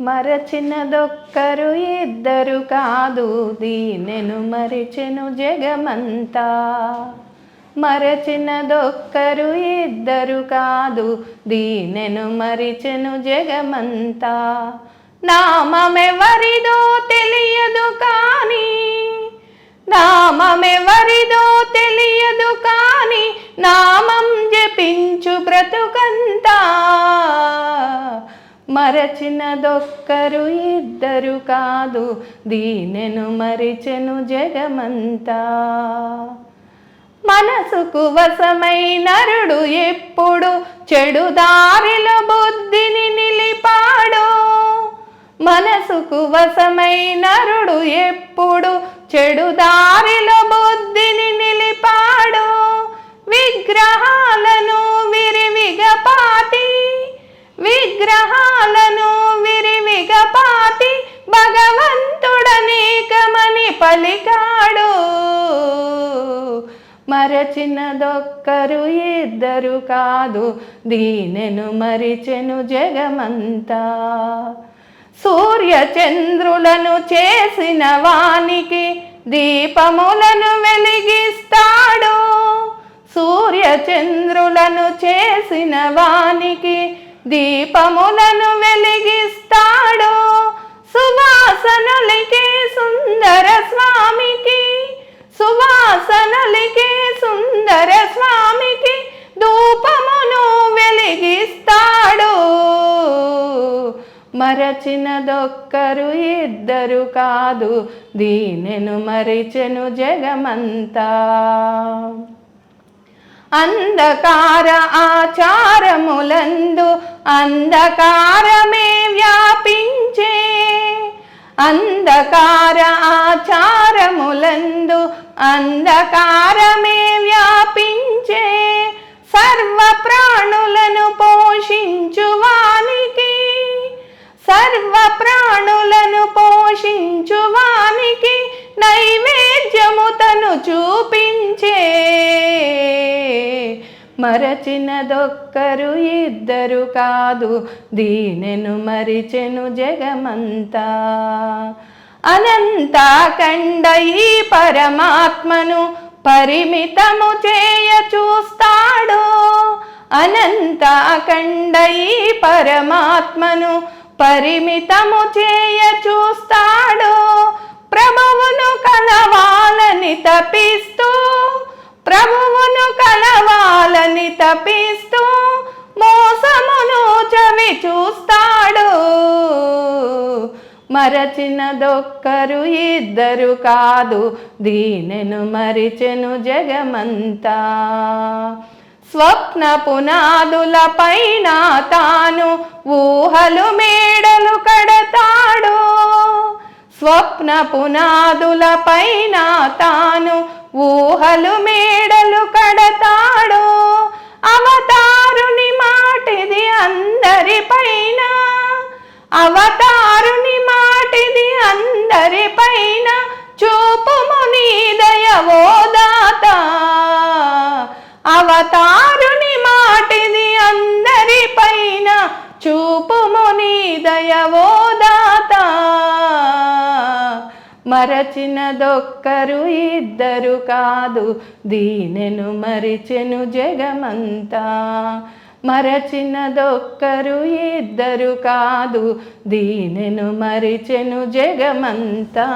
మరచినదొక్కరు ఇద్దరు కాదు దీనెను మరిచెను జగమంతా. మరచినదొక్కరు ఇద్దరు కాదు దీనెను మరిచెను జగమంతా. నామమెవరిదో తెలియదు కానీ నామమెవరిదో తెలియదు మరచినదొక్కరు ఇద్దరు కాదు దీనెను మరిచెను జగమంతా. మనసుకు వశమై నరుడు ఎప్పుడు చెడు దారిలో బుద్ధిని నిలిపాడు. మనసుకు వశమై నరుడు ఎప్పుడు చెడు దారిలో బుద్ధిని నిలిపాడు. విగ్రహాలను విరివిగపాటి విగ్రహ పలికాడు మరచినదొక్కరు ఇద్దరు కాదు దీనెను మరిచెను జగమంతా. సూర్య చంద్రులను చేసిన వానికి దీపములను వెలిగిస్తాడు. సూర్య చంద్రులను చేసిన వానికి దీపములను వెలిగిస్తాడు. మరచినదొక్కరు ఇద్దరు కాదు దీనెను మరిచెను జగమంతా. అంధకార ఆచారములందు అంధకారమే వ్యాపించే. అంధకార ఆచారములందు అంధకారమే వ్యాపించే. సర్వ ప్రాణులను పోషించు సర్వ ప్రాణులను పోషించువానికి నైవేద్యము తను చూపించే. మరచినదొక్కరు ఇద్దరు కాదు దీనెను మరిచెను జగమంతా. అనంతాఖండ ఈ పరమాత్మను పరిమితము చేయ చూస్తాడు. అనంతాఖండ ఈ పరమాత్మను పరిమితము చేయ చూస్తాడు. ప్రభువును కలవాలని తపిస్తూ ప్రభువును కలవాలని తపిస్తూ మోసమును చవి చూస్తాడు. మరచినదొక్కరు ఇద్దరు కాదు దీనెను మరిచెను జగమంతా. స్వప్న పునాదుల పైన తాను ఊహలు మే మేడలు కడతాడు. స్వప్న పునాదుల పైన తాను ఊహలు మేడలు కడతాడు. అవతారుని మాటిది అందరి పైన. చూపుము నీ దయవో దాత. మరచినదొక్కరు ఇద్దరు కాదు దీనెను మరిచెను జగమంతా. మరచినదొక్కరు ఇద్దరు కాదు దీనెను మరిచెను జగమంతా.